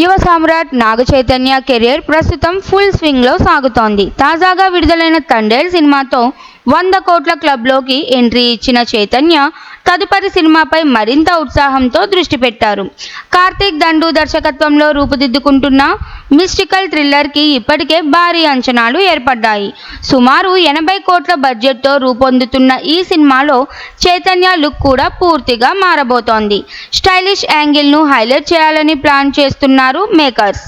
యువ సామ్రాట్ నాగ చైతన్య కెరీర్ ప్రస్తుతం ఫుల్ స్వింగ్లో సాగుతోంది. తాజాగా విడుదలైన తండేల్ సినిమాతో వంద కోట్ల క్లబ్లోకి ఎంట్రీ ఇచ్చిన చైతన్య తదుపరి సినిమాపై మరింత ఉత్సాహంతో దృష్టి పెట్టారు. కార్తీక్ దండు దర్శకత్వంలో రూపుదిద్దుకుంటున్న మిస్టికల్ థ్రిల్లర్కి ఇప్పటికే భారీ అంచనాలు ఏర్పడ్డాయి. సుమారు ఎనభై కోట్ల బడ్జెట్తో రూపొందుతున్న ఈ సినిమాలో చైతన్య లుక్ కూడా పూర్తిగా మారబోతోంది. స్టైలిష్ యాంగిల్ను హైలైట్ చేయాలని ప్లాన్ చేస్తున్నారు మేకర్స్.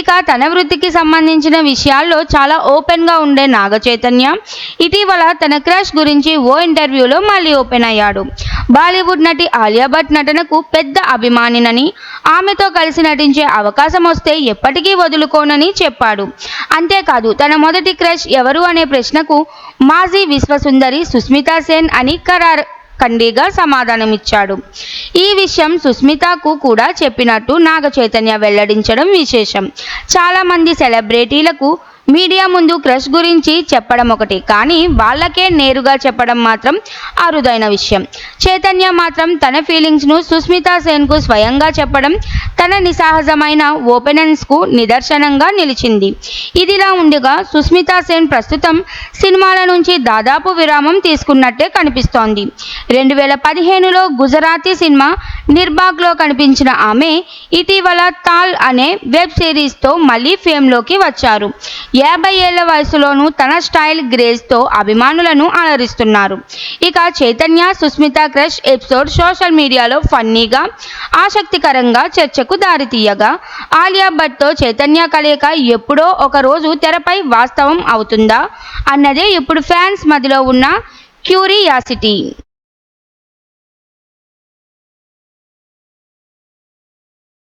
ఇక తన వృత్తికి సంబంధించిన విషయాల్లో చాలా ఓపెన్గా ఉండే నాగ చైతన్య ఇటీవల తన క్రష్ గురించి ఓ ఇంటర్వ్యూలో మళ్ళీ ఓపెన్ అయ్యాడు. బాలీవుడ్ నటి ఆలియా భట్ నటనకు పెద్ద అభిమానినని ఆమెతో కలిసి నటించే అవకాశం వస్తే ఎప్పటికీ వదులుకోనని చెప్పాడు. అంతేకాదు తన మొదటి క్రష్ ఎవరు అనే ప్రశ్నకు మాజీ విశ్వసుందరి సుస్మితా సేన్ అని ఖరారు ఖండీగా సమాధానమిచ్చాడు. ఈ విషయం సుస్మితకు కూడా చెప్పినట్టు నాగ చైతన్య వెల్లడించడం విశేషం. చాలామంది సెలబ్రిటీలకు మీడియా ముందు క్రష్ గురించి చెప్పడం ఒకటి కానీ వాళ్ళకే నేరుగా చెప్పడం మాత్రం అరుదైన విషయం. చైతన్య మాత్రం తన ఫీలింగ్స్ను సుస్మితా సేన్కు స్వయంగా చెప్పడం తన నిసహజమైన ఓపెనెన్స్కు నిదర్శనంగా నిలిచింది. ఇదిలా ఉండగా సుస్మితా సేన్ ప్రస్తుతం సినిమాల నుంచి దాదాపు విరామం తీసుకున్నట్టే కనిపిస్తోంది. రెండు వేల పదిహేనులో గుజరాతీ సినిమా నిర్బాగ్లో కనిపించిన ఆమె ఇటీవల తాల్ అనే వెబ్ సిరీస్తో మళ్ళీ ఫేమ్లోకి వచ్చారు. యాభై ఏళ్ళ వయసులోనూ తన స్టైల్ గ్రేజ్తో అభిమానులను అలరిస్తున్నారు. ఇక Chaitanya Sushmita crush episode social media ఫన్నీగా ఆసక్తికరంగా చర్చకు దారితీయగా ఆలియా భట్తో చైతన్య కలయిక ఎప్పుడో ఒక రోజు తెరపై వాస్తవం అవుతుందా అన్నదే ఇప్పుడు ఫ్యాన్స్ మధ్యలో ఉన్న క్యూరియాసిటీ.